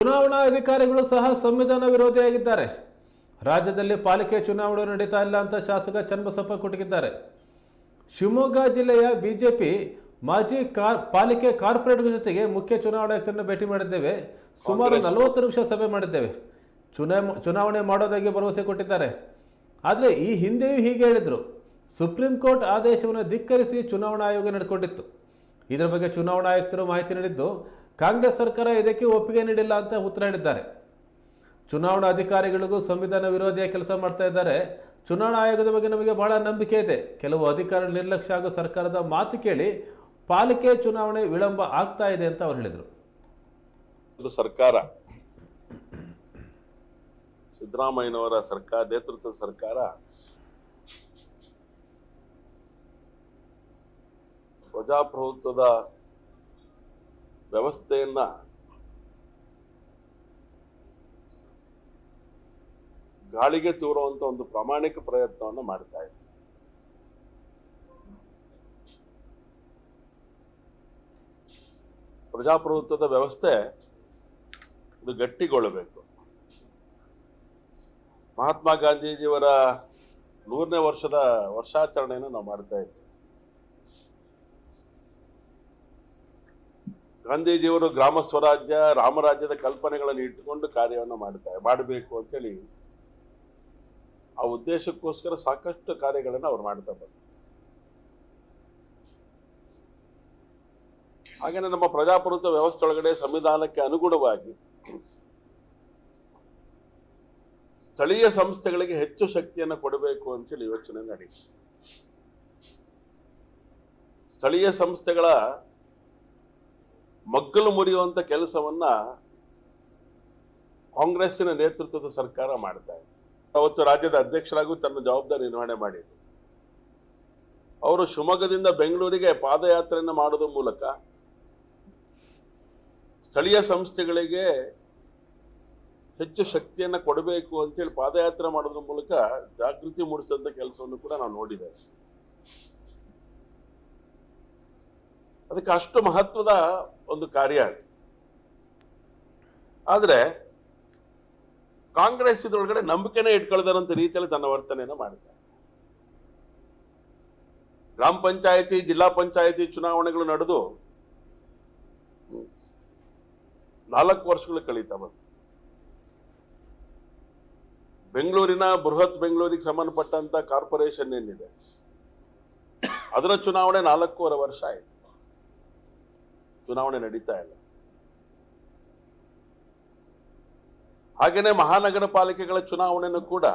ಚುನಾವಣಾ ಅಧಿಕಾರಿಗಳು ಸಹ ಸಂವಿಧಾನ ವಿರೋಧಿಯಾಗಿದ್ದಾರೆ. ರಾಜ್ಯದಲ್ಲಿ ಪಾಲಿಕೆ ಚುನಾವಣೆ ನಡೀತಾ ಇಲ್ಲ ಅಂತ ಶಾಸಕ ಚನ್ನಬಸಪ್ಪ ಕುಟುಕಿದ್ದಾರೆ. ಶಿವಮೊಗ್ಗ ಜಿಲ್ಲೆಯ ಬಿಜೆಪಿ ಮಾಜಿ ಕಾರ್ ಪಾಲಿಕೆ ಕಾರ್ಪೊರೇಟ್ಗಳ ಜೊತೆಗೆ ಮುಖ್ಯ ಚುನಾವಣಾಯುಕ್ತರನ್ನು ಭೇಟಿ ಮಾಡಿದ್ದೇವೆ. ಸುಮಾರು ನಲವತ್ತು ನಿಮಿಷ ಸಭೆ ಮಾಡಿದ್ದೇವೆ. ಚುನಾವ ಚುನಾವಣೆ ಮಾಡೋದಾಗಿ ಭರವಸೆ ಕೊಟ್ಟಿದ್ದಾರೆ. ಆದರೆ ಈ ಹಿಂದೆಯೂ ಹೀಗೆ ಹೇಳಿದರು. ಸುಪ್ರೀಂ ಕೋರ್ಟ್ ಆದೇಶವನ್ನು ಧಿಕ್ಕರಿಸಿ ಚುನಾವಣಾ ಆಯೋಗ ನಡೆಕೊಂಡಿತ್ತು. ಇದರ ಬಗ್ಗೆ ಚುನಾವಣಾ ಆಯುಕ್ತರು ಮಾಹಿತಿ ನೀಡಿದ್ದು ಕಾಂಗ್ರೆಸ್ ಸರ್ಕಾರ ಇದಕ್ಕೆ ಒಪ್ಪಿಗೆ ನೀಡಿಲ್ಲ ಅಂತ ಉತ್ತರ ಹೇಳಿದ್ದಾರೆ. ಚುನಾವಣಾ ಅಧಿಕಾರಿಗಳಿಗೂ ಸಂವಿಧಾನ ವಿರೋಧಿಯ ಕೆಲಸ ಮಾಡ್ತಾ ಇದ್ದಾರೆ. ಚುನಾವಣಾ ಆಯೋಗದ ಬಗ್ಗೆ ನಮಗೆ ಬಹಳ ನಂಬಿಕೆ ಇದೆ. ಕೆಲವು ಅಧಿಕಾರಿಗಳ ನಿರ್ಲಕ್ಷ್ಯ ಹಾಗೂ ಸರ್ಕಾರದ ಮಾತು ಕೇಳಿ ಪಾಲಿಕೆ ಚುನಾವಣೆ ವಿಳಂಬ ಆಗ್ತಾ ಇದೆ ಅಂತ ಅವರು ಹೇಳಿದರು. ಸರ್ಕಾರ. ಸಿದ್ದರಾಮಯ್ಯನವರ ಸರ್ಕಾರ, ನೇತೃತ್ವದ ಸರ್ಕಾರ ಪ್ರಜಾಪ್ರಭುತ್ವದ ವ್ಯವಸ್ಥೆಯನ್ನ ಗಾಳಿಗೆ ತೂರುವಂತ ಒಂದು ಪ್ರಾಮಾಣಿಕ ಪ್ರಯತ್ನವನ್ನು ಮಾಡ್ತಾ ಇದೆ ಪ್ರಜಾಪ್ರಭುತ್ವದ ವ್ಯವಸ್ಥೆ ಇದು ಗಟ್ಟಿಗೊಳ್ಳಬೇಕು. ಮಹಾತ್ಮ ಗಾಂಧೀಜಿಯವರ ನೂರನೇ ವರ್ಷದ ವರ್ಷಾಚರಣೆಯನ್ನು ನಾವು ಮಾಡ್ತಾ ಇದ್ದೀವಿ ಗಾಂಧೀಜಿಯವರು ಗ್ರಾಮ ಸ್ವರಾಜ್ಯ, ರಾಮರಾಜ್ಯದ ಕಲ್ಪನೆಗಳನ್ನು ಇಟ್ಟುಕೊಂಡು ಕಾರ್ಯವನ್ನು ಮಾಡ್ತಾರೆ ಮಾಡಬೇಕು ಅಂತೇಳಿ ಆ ಉದ್ದೇಶಕ್ಕೋಸ್ಕರ ಸಾಕಷ್ಟು ಕಾರ್ಯಗಳನ್ನು ಅವ್ರು ಮಾಡ್ತಾ ಬಂದರು. ಹಾಗೇನೆ ನಮ್ಮ ಪ್ರಜಾಪ್ರಭುತ್ವ ವ್ಯವಸ್ಥೆ ಒಳಗಡೆ ಸಂವಿಧಾನಕ್ಕೆ ಅನುಗುಣವಾಗಿ ಸ್ಥಳೀಯ ಸಂಸ್ಥೆಗಳಿಗೆ ಹೆಚ್ಚು ಶಕ್ತಿಯನ್ನು ಕೊಡಬೇಕು ಅಂತೇಳಿ ಯೋಚನೆ ನಡೀತು ಸ್ಥಳೀಯ ಸಂಸ್ಥೆಗಳ ಮಗ್ಗಲು ಮುರಿಯುವಂತ ಕೆಲಸವನ್ನ ಕಾಂಗ್ರೆಸ್ಸಿನ ನೇತೃತ್ವದ ಸರ್ಕಾರ ಮಾಡ್ತಾ ಇದೆ. ಅವತ್ತು ರಾಜ್ಯದ ಅಧ್ಯಕ್ಷರಾಗೂ ತನ್ನ ಜವಾಬ್ದಾರಿ ನಿರ್ವಹಣೆ ಮಾಡಿದ್ರು. ಅವರು ಶಿವಮೊಗ್ಗದಿಂದ ಬೆಂಗಳೂರಿಗೆ ಪಾದಯಾತ್ರೆಯನ್ನು ಮಾಡೋದ್ರ ಮೂಲಕ ಸ್ಥಳೀಯ ಸಂಸ್ಥೆಗಳಿಗೆ ಹೆಚ್ಚು ಶಕ್ತಿಯನ್ನ ಕೊಡಬೇಕು ಅಂತೇಳಿ ಪಾದಯಾತ್ರೆ ಮಾಡೋದ್ರ ಮೂಲಕ ಜಾಗೃತಿ ಮೂಡಿಸಿದಂತ ಕೆಲಸವನ್ನು ಕೂಡ ನಾವು ನೋಡಿದ್ದೇವೆ. ಅದಕ್ಕೆ ಅಷ್ಟು ಮಹತ್ವದ ಒಂದು ಕಾರ್ಯ ಅದು. ಆದ್ರೆ ಕಾಂಗ್ರೆಸ್ ಇದ್ರೊಳಗಡೆ ನಂಬಿಕೆನೇ ಇಟ್ಕೊಳ್ದಾರಂತ ರೀತಿಯಲ್ಲಿ ತನ್ನ ವರ್ತನೆಯನ್ನು ಮಾಡಿದ್ದಾರೆ. ಗ್ರಾಮ ಪಂಚಾಯತಿ, ಜಿಲ್ಲಾ ಪಂಚಾಯತಿ ಚುನಾವಣೆಗಳು ನಡೆದು ನಾಲ್ಕು ವರ್ಷಗಳು ಕಳೀತಾ ಬಂತು. ಬೆಂಗಳೂರಿನ ಬೃಹತ್ ಬೆಂಗಳೂರಿಗೆ ಸಂಬಂಧಪಟ್ಟಂತ ಕಾರ್ಪೊರೇಷನ್ ಏನಿದೆ, ಅದರ ಚುನಾವಣೆ ನಾಲ್ಕೂವರೆ ವರ್ಷ ಆಯ್ತು. ಚುನಾವಣೆ ನಡೀತಾ ಇಲ್ಲ. ಹಾಗೆಯೇ ಮಹಾನಗರ ಪಾಲಿಕೆಗಳ ಚುನಾವಣೆಯನ್ನು ಕೂಡ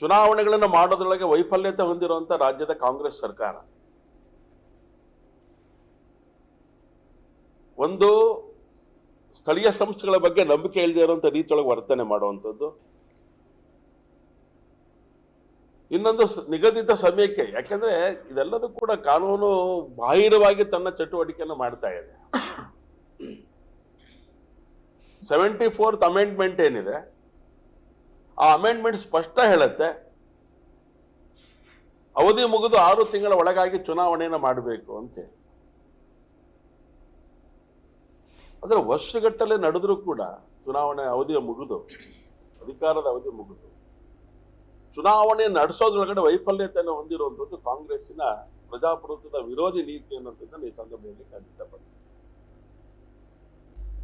ಚುನಾವಣೆಗಳನ್ನು ಮಾಡೋದ್ರೊಳಗೆ ವೈಫಲ್ಯತೆ ಹೊಂದಿರುವಂತ ರಾಜ್ಯದ ಕಾಂಗ್ರೆಸ್ ಸರ್ಕಾರ. ಒಂದು ಸ್ಥಳೀಯ ಸಂಸ್ಥೆಗಳ ಬಗ್ಗೆ ನಂಬಿಕೆ ಇಲ್ಲದೆ ಇರುವಂತ ರೀತಿಯೊಳಗೆ ವರ್ತನೆ ಮಾಡುವಂಥದ್ದು. ಇನ್ನೊಂದು ನಿಗದಿತ ಸಮಯಕ್ಕೆ, ಯಾಕಂದ್ರೆ ಇದೆಲ್ಲದೂ ಕೂಡ ಕಾನೂನು ಬಾಹಿರವಾಗಿ ತನ್ನ ಚಟುವಟಿಕೆಯನ್ನು ಮಾಡ್ತಾ ಇದೆ. ಸೆವೆಂಟಿ ಫೋರ್ತ್ ಅಮೆಂಡ್ಮೆಂಟ್ ಏನಿದೆ, ಆ ಅಮೆಂಡ್ಮೆಂಟ್ ಸ್ಪಷ್ಟ ಹೇಳುತ್ತೆ, ಅವಧಿ ಮುಗಿದು ಆರು ತಿಂಗಳ ಒಳಗಾಗಿ ಚುನಾವಣೆಯನ್ನು ಮಾಡಬೇಕು ಅಂತ. ಅಂದ್ರೆ ವರ್ಷಗಟ್ಟಲೆ ನಡೆದರೂ ಕೂಡ ಚುನಾವಣೆ ಅವಧಿಯ ಮುಗಿದು, ಅಧಿಕಾರದ ಅವಧಿ ಮುಗಿದು ಚುನಾವಣೆ ನಡೆಸೋದ್ರೊಳಗಡೆ ವೈಫಲ್ಯತೆಯನ್ನು ಹೊಂದಿರುವಂತದ್ದು ಕಾಂಗ್ರೆಸ್ಸಿನ ಪ್ರಜಾಪ್ರಭುತ್ವದ ವಿರೋಧಿ ನೀತಿ ಅನ್ನೋದನ್ನ ಈ ಸಂದರ್ಭದಲ್ಲಿ ಖಂಡಿತ ಬಂದಿದೆ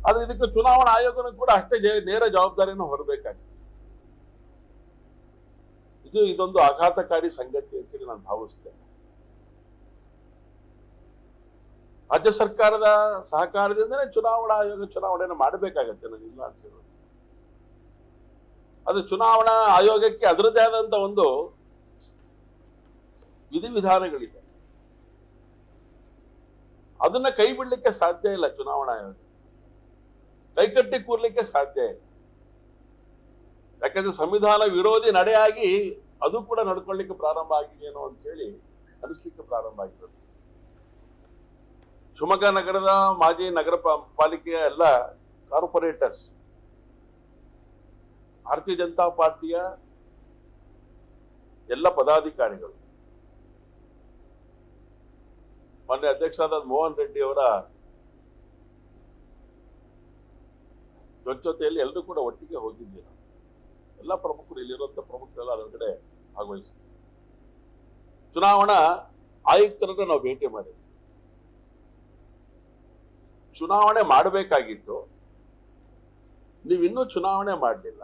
ಆದ್ರೆ ಇದಕ್ಕೆ ಚುನಾವಣಾ ಆಯೋಗನೂ ಕೂಡ ಅಷ್ಟೇ ನೇರ ಜವಾಬ್ದಾರಿಯನ್ನು ಹೊರಬೇಕಾಗಿದೆ. ಇದು ಇದೊಂದು ಆಘಾತಕಾರಿ ಸಂಗತಿ ಅಂತೇಳಿ ನಾನು ಭಾವಿಸ್ತೇನೆ. ರಾಜ್ಯ ಸರ್ಕಾರದ ಸಹಕಾರದಿಂದನೇ ಚುನಾವಣಾ ಆಯೋಗ ಚುನಾವಣೆಯನ್ನು ಮಾಡಬೇಕಾಗತ್ತೆ ನಾನು ಇಲ್ಲ ಅಂತ ಹೇಳೋದು ಅದು ಚುನಾವಣಾ ಆಯೋಗಕ್ಕೆ ಅದರದ್ದೇ ಆದಂತ ಒಂದು ವಿಧಿವಿಧಾನಗಳಿದೆ. ಅದನ್ನ ಕೈ ಬಿಡ್ಲಿಕ್ಕೆ ಸಾಧ್ಯ ಇಲ್ಲ ಚುನಾವಣಾ ಆಯೋಗ. ಕೈಕಟ್ಟಿ ಕೂರ್ಲಿಕ್ಕೆ ಸಾಧ್ಯ ಇಲ್ಲ. ಯಾಕಂದ್ರೆ ಸಂವಿಧಾನ ವಿರೋಧಿ ನಡೆಯಾಗಿ ಅದು ಕೂಡ ನಡ್ಕೊಳ್ಳಿಕ್ಕೆ ಪ್ರಾರಂಭ ಆಗಿದೆಯೇನೋ ಅಂತ ಹೇಳಿ ಅನಿಸ್ಲಿಕ್ಕೆ ಪ್ರಾರಂಭ ಆಗಿರೋದು ಶಿವಮೊಗ್ಗ ನಗರದ ಮಾಜಿ ನಗರ ಪಾಲಿಕೆಯ ಎಲ್ಲ ಕಾರ್ಪೊರೇಟರ್ಸ್ ಭಾರತೀಯ ಜನತಾ ಪಾರ್ಟಿಯ ಎಲ್ಲ ಪದಾಧಿಕಾರಿಗಳು. ಮೊನ್ನೆ ಅಧ್ಯಕ್ಷರಾದ ಮೋಹನ್ ರೆಡ್ಡಿ ಅವರ ಜೊತೆಯಲ್ಲಿ ಎಲ್ಲರೂ ಕೂಡ ಒಟ್ಟಿಗೆ ಹೋಗಿದ್ದೀವಿ ಎಲ್ಲ ಪ್ರಮುಖರು ಇಲ್ಲಿರುವಂತಹ ಪ್ರಮುಖರೆಲ್ಲ ಅದರ ಕಡೆ ಭಾಗವಹಿಸಿದ್ವಿ ಚುನಾವಣಾ ಆಯುಕ್ತರನ್ನ ನಾವು ಭೇಟಿ ಮಾಡಿದ್ವಿ. ಚುನಾವಣೆ ಮಾಡಬೇಕಾಗಿತ್ತು. ನೀವಿನ್ನೂ ಚುನಾವಣೆ ಮಾಡಲಿಲ್ಲ.